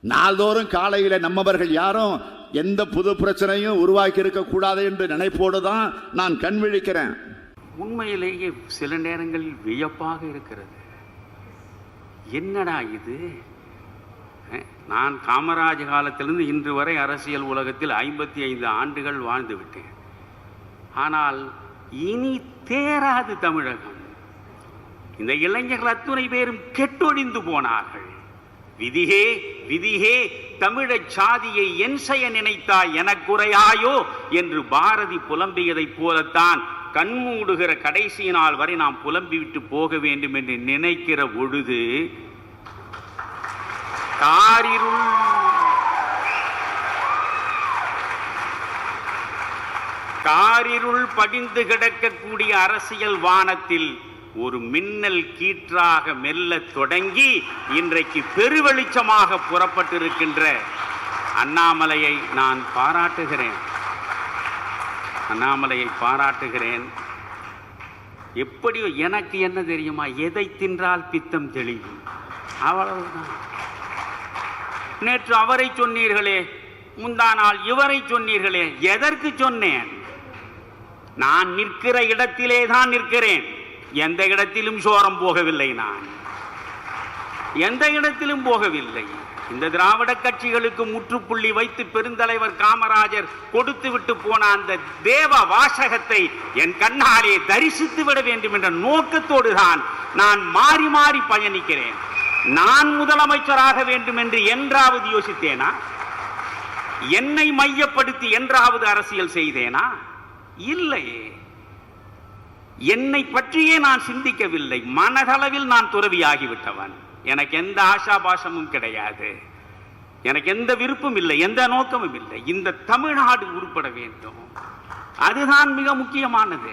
நாள்தோறும் காலையில் நம்மவர்கள் யாரும் எந்த புது பிரச்சனையும் உருவாக்கி இருக்கக்கூடாது என்று நினைப்போடு தான் நான் கண் விழிக்கிறேன். உண்மையிலேயே சில நேரங்களில் வியப்பாக இருக்கிறது. என்னடா இது? நான் காமராஜ் காலத்திலிருந்து இன்று வரை அரசியல் உலகத்தில் ஐம்பத்தி ஐந்து ஆண்டுகள் வாழ்ந்து விட்டேன். ஆனால் இனி தேராது தமிழகம். இந்த இளைஞர்கள் அத்துணை பேரும் கெட்டொழிந்து போனார்கள். விதிகே விதிகே தமிழச் சாதியை என் செய்ய நினைத்தாய் எனக்குறையாயோ என்று பாரதி புலம்பியதைப் போலத்தான் கண்மூடுகிற கடைசி நாள் வரை நாம் புலம்பிவிட்டு போக வேண்டும் என்று நினைக்கிற பொழுது காரிருள் காரிருள் படிந்து கிடக்கக்கூடிய அரசியல் வானத்தில் ஒரு மின்னல் கீற்றாக மெல்ல தொடங்கி இன்றைக்கு பெருவெளிச்சமாக புறப்பட்டிருக்கின்ற அண்ணாமலையை நான் பாராட்டுகிறேன். அண்ணாமலையை பாராட்டுகிறேன். எப்படியோ எனக்கு என்ன தெரியுமா? எதை தின்றால் பித்தம் தெளியும்? அவ்வளவுதான். நேற்று அவரை சொன்னீர்களே முந்தா நாள் இவரை சொன்னீர்களே எதற்கு சொன்னேன்? நான் நிற்கிற இடத்திலே தான் நிற்கிறேன். எந்த இடத்திலும் சோரம் போகவில்லை நான். எந்த இடத்திலும் போகவில்லை. இந்த திராவிட கட்சிகளுக்கு முற்றுப்புள்ளி வைத்து பெருந்தலைவர் காமராஜர் கொடுத்து விட்டு போன அந்த தேவ வாசகத்தை என் கண்ணாலே தரிசித்து விட வேண்டும் என்ற நோக்கத்தோடு தான் நான் மாறி மாறி பயணிக்கிறேன். நான் முதலமைச்சராக வேண்டும் என்று என்றாவது யோசித்தேனா? என்னை மையப்படுத்தி என்றாவது அரசியல் செய்தேனா? இல்லையே. என்னை பற்றியே நான் சிந்திக்கவில்லை. மனதளவில் நான் துறவியாகிவிட்டவன். எனக்கு எந்த ஆசாபாசமும் கிடையாது. எனக்கு எந்த விருப்பம் இல்லை எந்த நோக்கமும் இல்லை. இந்த தமிழ்நாடு உருப்பட வேண்டும். அதுதான் மிக முக்கியமானது.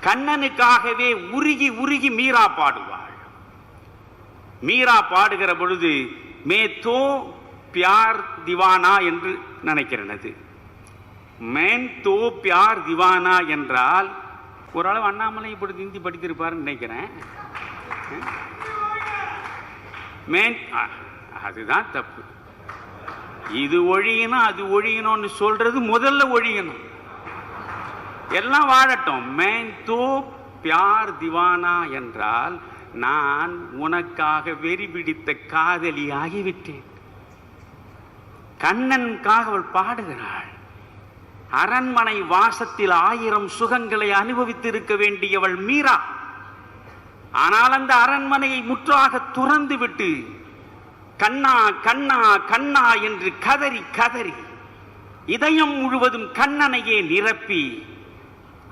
கண்ணனுக்காகவே உருகி உருகி மீரா பாடுவாள். மீரா பாடுகிற பொழுது மே தோ பியார் திவானா என்று நினைக்கிறனது. மேன் தோ பியார் திவானா என்றால் ஓரளவு அண்ணாமலை இப்படி ஹிந்தி படித்திருப்பாருன்னு நினைக்கிறேன். மேன் அதுதான் தப்பு. இது ஒழியணும் அது ஒழியணும்னு சொல்றது முதல்ல ஒழியணும். எல்லாம் வாழட்டும். மேன் தூ பியார் திவானா என்றால் நான் உனக்காக வெறி பிடித்த காதலி ஆகிவிட்டேன் கண்ணனுக்காக அவள் பாடுகிறாள். அரண்மனை வாசத்தில் ஆயிரம் சுகங்களை அனுபவித்து இருக்க வேண்டியவள் மீரா. ஆனால் அந்த அரண்மனையை முற்றாக துறந்து விட்டு கண்ணா கண்ணா கண்ணா என்று கதறி கதறி இதயம் முழுவதும் கண்ணனையே நிரப்பி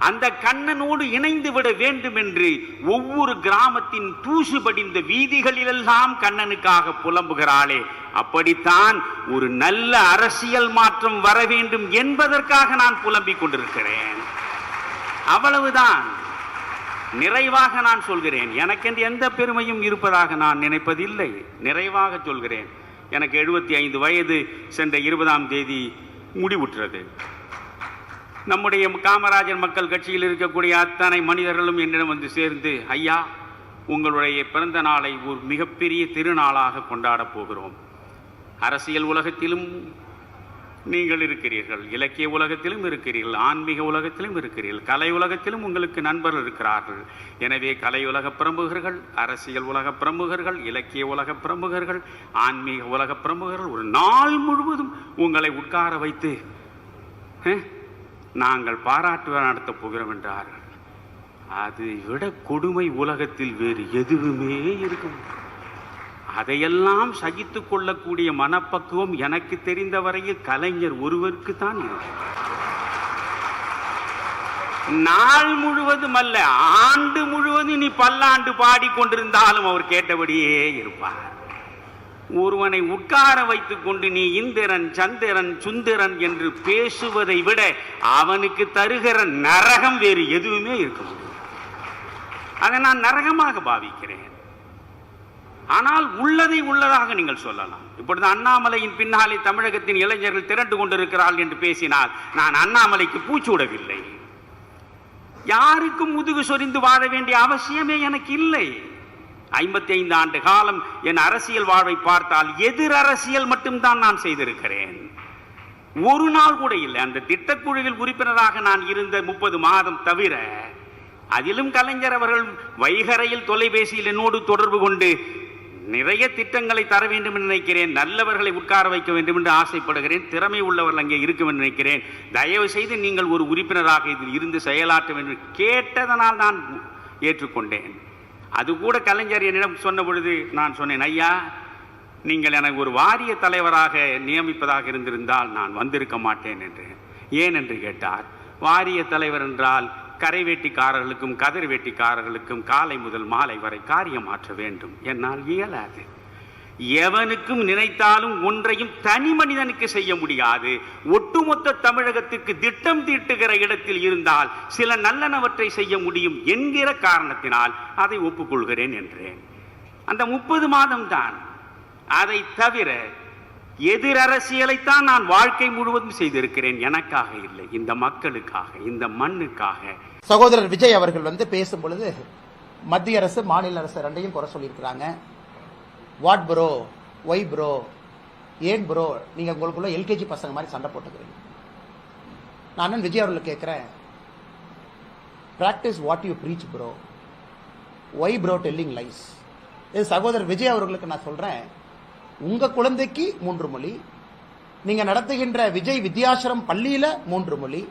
அந்த கண்ணனோடு இணைந்து விட வேண்டும் என்று ஒவ்வொரு கிராமத்தின் தூசு படிந்த வீதிகளிலெல்லாம் கண்ணனுக்காக புலம்புகிறாளே. அப்படித்தான் ஒரு நல்ல அரசியல் மாற்றம் வர வேண்டும் என்பதற்காக நான் புலம்பிக் கொண்டிருக்கிறேன். அவ்வளவுதான். நிறைவாக நான் சொல்கிறேன். எனக்கென்று எந்த பெருமையும் இருப்பதாக நான் நினைப்பதில்லை. நிறைவாக சொல்கிறேன். எனக்கு எழுபத்தி ஐந்து வயது. சென்ற இருபதாம் தேதி முடிவுற்றது. நம்முடைய காமராஜர் மக்கள் கட்சியில் இருக்கக்கூடிய அத்தனை மனிதர்களும் என்னிடம் வந்து சேர்ந்து ஐயா உங்களுடைய பிறந்த நாளை ஒரு மிகப்பெரிய திருநாளாக கொண்டாடப் போகிறோம். அரசியல் உலகத்திலும் நீங்கள் இருக்கிறீர்கள் இலக்கிய உலகத்திலும் இருக்கிறீர்கள் ஆன்மீக உலகத்திலும் இருக்கிறீர்கள் கலை உலகத்திலும் உங்களுக்கு நண்பர்கள் இருக்கிறார்கள். எனவே கலை உலக பிரமுகர்கள் அரசியல் உலக பிரமுகர்கள் இலக்கிய உலக பிரமுகர்கள் ஆன்மீக உலக பிரமுகர்கள் ஒரு நாள் முழுவதும் உங்களை உட்கார வைத்து நாங்கள் பாராட்டு நடத்தப் போகிறோம் என்றார். அதை விட கொடுமை உலகத்தில் வேறு எதுவுமே இருக்கும். அதையெல்லாம் சகித்துக் கொள்ளக்கூடிய மனப்பக்குவம் எனக்கு தெரிந்த வரையில் கலைஞர் ஒருவருக்கு தான் இருக்கும். நாள் முழுவதும் அல்ல ஆண்டு முழுவதும் நீ பல்லாண்டு பாடிக்கொண்டிருந்தாலும் அவர் கேட்டபடியே இருப்பார். ஒருவனை உட்கார வைத்துக் கொண்டு நீ இந்திரன் சந்திரன் சுந்திரன் என்று பேசுவதை விட அவனுக்கு தருகிற நரகம் வேறு எதுவுமே இருக்க முடியாது. அதை நான் நரகமாக பாவிக்கிறேன். ஆனால் உள்ளதை உள்ளதாக நீங்கள் சொல்லலாம். இப்பொழுது அண்ணாமலையின் பின்னாலே தமிழகத்தின் இளைஞர்கள் திரண்டு கொண்டிருக்கிறார்கள் என்று பேசினால் நான் அண்ணாமலைக்கு பூச்சூடவில்லை யாருக்கும் முதுகு சொரிந்து வாழ வேண்டிய அவசியமே எனக்கு இல்லை. ஐம்பத்தி ஐந்து ஆண்டு காலம் என் அரசியல் வாழ்வை பார்த்தால் எதிர் அரசியல் மட்டும்தான் நான் செய்திருக்கிறேன். ஒரு நாள் கூட இல்லை அந்த திட்டக்குழுவில் உறுப்பினராக நான் இருந்த முப்பது மாதம் தவிர அதிலும் கலைஞர் அவர்கள் வைகரையில் தொலைபேசியில் என்னோடு தொடர்பு கொண்டு நிறைய திட்டங்களை தர வேண்டும் என்று நினைக்கிறேன் நல்லவர்களை உட்கார வைக்க வேண்டும் என்று ஆசைப்படுகிறேன் திறமை உள்ளவர்கள் அங்கே இருக்கும் என்று நினைக்கிறேன். தயவு செய்து நீங்கள் ஒரு உறுப்பினராக இதில் இருந்து செயலாற்ற வேண்டும். கேட்டதனால் நான் ஏற்றுக்கொண்டேன். அது கூட கலைஞர் என்னிடம் சொன்ன பொழுது நான் சொன்னேன் ஐயா நீங்கள் எனக்கு ஒரு வாரிய தலைவராக நியமிப்பதாக இருந்திருந்தால் நான் வந்திருக்க மாட்டேன் என்று. ஏன் என்று கேட்டார். வாரிய தலைவர் என்றால் கரை வேட்டிக்காரர்களுக்கும் கதிர் வேட்டிக்காரர்களுக்கும் காலை முதல் மாலை வரை காரியம் ஆற்ற வேண்டும். என்னால் இயலாது. எவனுக்கும் நினைத்தாலும் ஒன்றையும் தனி மனிதனுக்கு செய்ய முடியாது. ஒட்டுமொத்த தமிழகத்துக்கு திட்டம் தீட்டுகிற இடத்தில் இருந்தால் சில நல்லனவற்றை செய்ய முடியும் என்கிற காரணத்தினால் அதை ஒப்புக்கொள்கிறேன் என்றேன். அந்த முப்பது மாதம் தான். அதை தவிர எதிர் அரசியலைத்தான் நான் வாழ்க்கை முழுவதும் செய்திருக்கிறேன். எனக்காக இல்லை. இந்த மக்களுக்காக இந்த மண்ணுக்காக. சகோதரர் விஜய் அவர்கள் வந்து பேசும் பொழுது மத்திய அரசு மாநில அரசு ரெண்டையும் குறை சொல்லியிருக்கிறாங்க. வாட் ப்ரோ ஒய் ப்ரோ ஏன் ப்ரோ நீங்கள் உங்களுக்குள்ள எல்கேஜி பசங்க மாதிரி சண்டை போட்டுக்கிறீங்க. நான் விஜய் அவர்களை கேட்குறேன் practice what you preach bro why bro telling lies இது சகோதரர் விஜய் அவர்களுக்கு நான் சொல்கிறேன் உங்கள் குழந்தைக்கு மூன்று மொழி. நீங்கள் நடத்துகின்ற விஜய் வித்யாசிரம் பள்ளியில் மூன்று மொழி.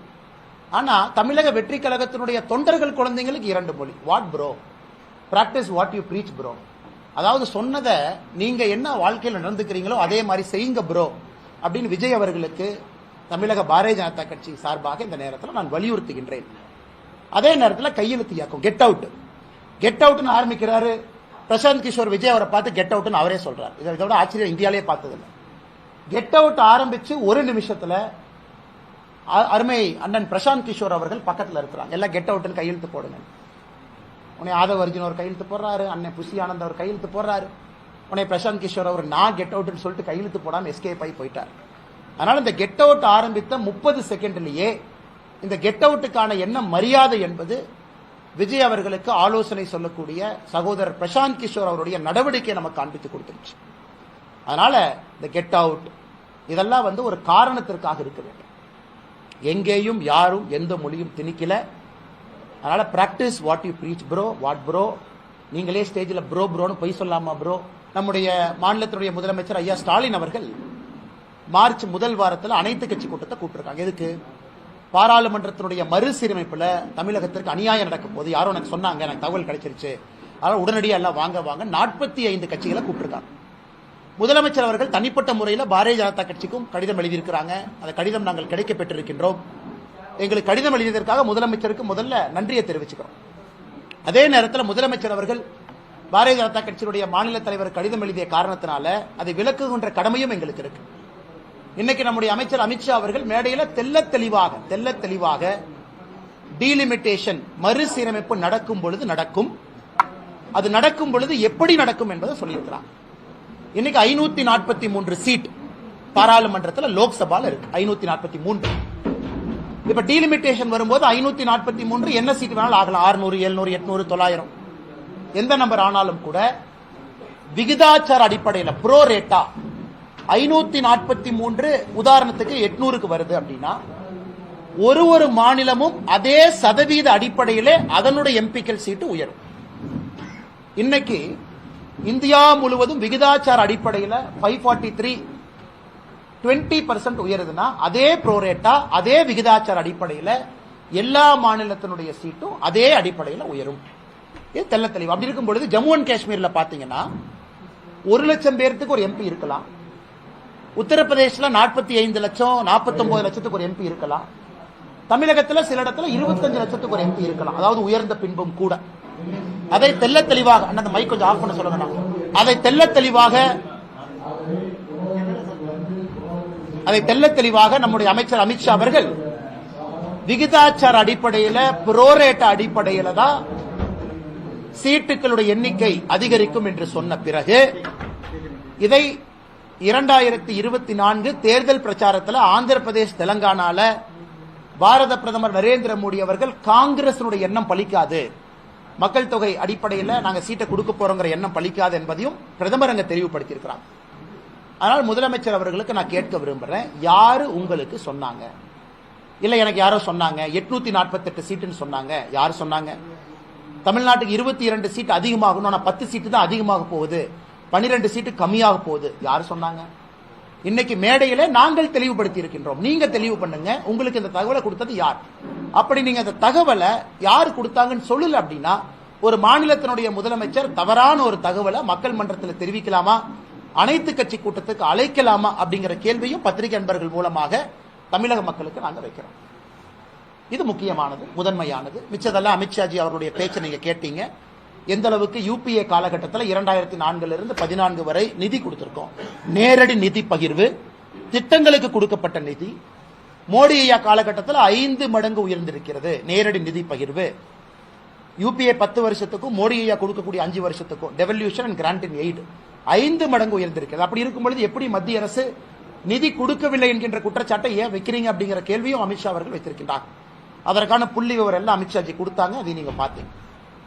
ஆனால் தமிழக வெற்றி கழகத்தினுடைய தொண்டர்கள் குழந்தைங்களுக்கு இரண்டு மொழி. What bro practice what you preach bro அதாவது சொன்னதை நீங்க என்ன வாழ்க்கையில் நடந்துக்கிறீங்களோ அதே மாதிரி செய்யுங்க ப்ரோ அப்படின்னு விஜய் அவர்களுக்கு தமிழக பாரதிய ஜனதா கட்சி சார்பாக இந்த நேரத்தில் நான் வலியுறுத்துகின்றேன். அதே நேரத்தில் கையெழுத்து இயக்கம். கெட் அவுட் கெட் அவுட்னு ஆரம்பிக்கிறாரு. பிரசாந்த் கிஷோர் விஜய் அவரை பார்த்து கெட் அவுட்னு அவரே சொல்றாரு. இதை இதோட ஆச்சரியம் இந்தியாலே பார்த்ததில்லை. கெட் அவுட் ஆரம்பிச்சு ஒரு நிமிஷத்துல அ- அருமை அண்ணன் பிரசாந்த் கிஷோர் அவர்கள் பக்கத்தில் இருக்கிறாங்க. எல்லாம் கெட் அவுட்னு கையெழுத்து போடுங்க. உன்னை ஆதவ அர்ஜுன் ஒரு கையெழுத்து போடுறாரு அண்ணன் புசி ஆனந்த் அவர் கையெழுத்து போடுறாரு. உன்னை பிரசாந்த் கிஷோர் அவர் நான் கெட் அவுட்னு சொல்லிட்டு கையெழுத்து போடாமல் எஸ்கேப் ஆகி போயிட்டார். அதனால் இந்த கெட் அவுட் ஆரம்பித்த முப்பது செகண்ட்லேயே இந்த கெட் அவுட்டுக்கான என்ன மரியாதை என்பது விஜய் அவர்களுக்கு ஆலோசனை சொல்லக்கூடிய சகோதரர் பிரசாந்த் கிஷோர் அவருடைய நடவடிக்கை நமக்கு காண்பித்து கொடுத்துருச்சு. அதனால இந்த கெட் அவுட் இதெல்லாம் வந்து ஒரு காரணத்திற்காக இருக்க வேண்டும். எங்கேயும் யாரும் எந்த மொழியும் திணிக்கல. அதனால practice what you preach bro what bro நீங்களே ஸ்டேஜில் ப்ரோ ப்ரோன்னு பொய் சொல்லாமா ப்ரோ நம்முடைய மாநிலத்தினுடைய முதலமைச்சர் ஐயா ஸ்டாலின் அவர்கள் மார்ச் முதல் வாரத்தில் அனைத்து கட்சி கூட்டத்தை கூப்பிட்டுருக்காங்க. எதுக்கு? பாராளுமன்றத்தினுடைய மறுசீரமைப்பில் தமிழகத்திற்கு அநியாயம் நடக்கும் போது யாரோ எனக்கு சொன்னாங்க எனக்கு தகவல் கிடைச்சிருச்சு. அதனால் உடனடியாக எல்லாம் வாங்க வாங்க நாற்பத்தி ஐந்து கட்சிகளை கூப்பிட்டுருக்காங்க. முதலமைச்சர் அவர்கள் தனிப்பட்ட முறையில் பாரதிய ஜனதா கட்சிக்கும் கடிதம் எழுதியிருக்கிறாங்க. அந்த கடிதம் நாங்கள் கிடைக்க பெற்றிருக்கின்றோம் எங்களுக்கு கடிதம் எழுதியதற்காக முதலமைச்சருக்கு முதல்ல நன்றியை தெரிவிச்சுக்கிறோம். அதே நேரத்தில் முதலமைச்சர் அவர்கள் பாரதிய ஜனதா கட்சியினுடைய மாநில தலைவர் கடிதம் எழுதிய காரணத்தினால அதை விளக்குகின்ற கடமையும் எங்களுக்கு இருக்கு. இன்னைக்கு நம்முடைய அமைச்சர் அமித்ஷா அவர்கள் மேடையில் தெல்ல தெளிவாக தெள்ளத் தெளிவாக டீலிமிட்டேஷன் மறுசீரமைப்பு நடக்கும் பொழுது நடக்கும். அது நடக்கும் பொழுது எப்படி நடக்கும் என்பதை சொல்லியிருக்கிறார். இன்னைக்கு ஐநூத்தி நாற்பத்தி மூன்று சீட் பாராளுமன்றத்தில் லோக்சபால இருக்கு. ஐநூத்தி நாற்பத்தி மூன்று. இப்ப டீலிமிட்டேஷன் வரும்போது ஐநூத்தி நாற்பத்தி மூன்று என்ன சீட் வேணாலும் ஆகலாம். ஆறுநூறு எழுநூறு எட்நூறு தொள்ளாயிரம். எந்த நம்பர் ஆனாலும் கூட விகிதாச்சார அடிப்படையில் ப்ரோ ரேட்டா ஐநூத்தி நாற்பத்தி மூன்று உதாரணத்துக்கு எட்நூறுக்கு வருது அப்படின்னா ஒரு ஒரு மாநிலமும் அதே சதவீத அடிப்படையிலே அதனுடைய எம்பிக்கள் சீட்டு உயரும். இன்னைக்கு இந்தியா முழுவதும் விகிதாச்சார அடிப்படையில் five forty three twenty percent உயருதுன்னா அதே ப்ரோரேட்டா அதே விகிதாச்சார அடிப்படையில் எல்லா மாநிலத்தினுடைய சீட்டும் அதே அடிப்படையில் உயரும். இது தெள்ள தெளிவு. அப்படி இருக்கும் பொழுது ஜம்மு அண்ட் காஷ்மீர்ல பாத்தீங்கன்னா ஒரு லட்சம் பேர்த்துக்கு ஒரு எம்பி இருக்கலாம். உத்தரப்பிரதேசில் நாற்பத்தி ஐந்து லட்சம் நாற்பத்தொன்பது லட்சத்துக்கு ஒரு எம்பி இருக்கலாம். தமிழகத்தில் சில இடத்துல இருபத்தஞ்சு லட்சத்துக்கு ஒரு எம்பி இருக்கலாம். அதாவது உயர்ந்த பின்பும் கூட. அதை தெள்ள தெளிவாக அந்த மைக் கொஞ்சம் ஆஃப் பண்ண சொல்லுங்க அதை தெள்ள தெளிவாக அதை தெல்ல தெளிவாக நம்முடைய அமைச்சர் அமித்ஷா அவர்கள் விகிதாச்சார அடிப்படையில புரோரேட்ட அடிப்படையில தான் சீட்டுகளுடைய எண்ணிக்கை அதிகரிக்கும் என்று சொன்ன பிறகு இதை இரண்டாயிரத்தி இருபத்தி நான்கு தேர்தல் பிரச்சாரத்தில் ஆந்திர பிரதேஷ் தெலங்கானால பாரத பிரதமர் நரேந்திர மோடி அவர்கள் காங்கிரசினுடைய எண்ணம் பலிக்காது. மக்கள் தொகை அடிப்படையில் நாங்கள் சீட்டை கொடுக்க போறோங்கிற எண்ணம் பலிக்காது என்பதையும் பிரதமர் அங்க தெளிவுபடுத்தியிருக்கிறாங்க. அதனால் முதலமைச்சர் அவர்களுக்கு நான் கேட்க விரும்புகிறேன் யாரு உங்களுக்கு சொன்னாங்க? இல்லை எனக்கு யாரோ சொன்னாங்க? எட்நூத்தி நாற்பத்தெட்டு சீட்டுன்னு சொன்னாங்க. யார் சொன்னாங்க? தமிழ்நாட்டுக்கு இருபத்தி இரண்டு சீட் அதிகமாகணும். ஆனால் பத்து சீட்டு தான் அதிகமாக போகுது. பன்னிரெண்டு சீட்டு கம்மியாக போகுது. யார் சொன்னாங்க? இன்னைக்கு மேடையில நாங்கள் தெளிவுபடுத்தி இருக்கின்றோம். நீங்க தெளிவு பண்ணுங்க. உங்களுக்கு இந்த தகவலை கொடுத்தது யார்? அப்படி நீங்க அந்த தகவலை யார் கொடுத்தாங்கன்னு சொல்லல அப்படின்னா ஒரு மாநிலத்தினுடைய முதலமைச்சர் தவறான ஒரு தகவலை மக்கள் மன்றத்தில் தெரிவிக்கலாமா? அனைத்து கட்சி கூட்டத்துக்கு அழைக்கலாமா அப்படிங்கிற கேள்வியும் பத்திரிகை அன்பர்கள் மூலமாக தமிழக மக்களுக்கு நாங்கள் வைக்கிறோம். இது முக்கியமானது முதன்மையானது. மிச்சதெல்லாம் அமித்ஷாஜி அவருடைய பேச்சை நீங்க கேட்டீங்க. எந்த அளவுக்கு யூபிஏ காலகட்டத்தில் இரண்டாயிரத்தி நான்குல இருந்து பதினான்கு வரை நிதி கொடுத்திருக்கோம். நேரடி நிதி பகிர்வு திட்டங்களுக்கு கொடுக்கப்பட்ட நிதி மோடி ஐயா காலகட்டத்தில் ஐந்து மடங்கு உயர்ந்திருக்கிறது. நேரடி நிதி பகிர்வு. யூபிஏ பத்து வருஷத்துக்கும் மோடி ஐயா கொடுக்கக்கூடிய அஞ்சு வருஷத்துக்கும் devolution and grant in aid ஐந்து மடங்கு உயர்ந்திருக்கிறது. அப்படி இருக்கும் பொழுது எப்படி மத்திய அரசு நிதி கொடுக்கவில்லை என்கின்ற குற்றச்சாட்டை ஏன் வைக்கிறீங்க அப்படிங்கிற கேள்வியும் அமித்ஷா அவர்கள் வைத்திருக்கின்றார். அதற்கான புள்ளி விவரம் எல்லாம் அமித்ஷாஜி கொடுத்தாங்க அதை நீங்க பாத்தீங்க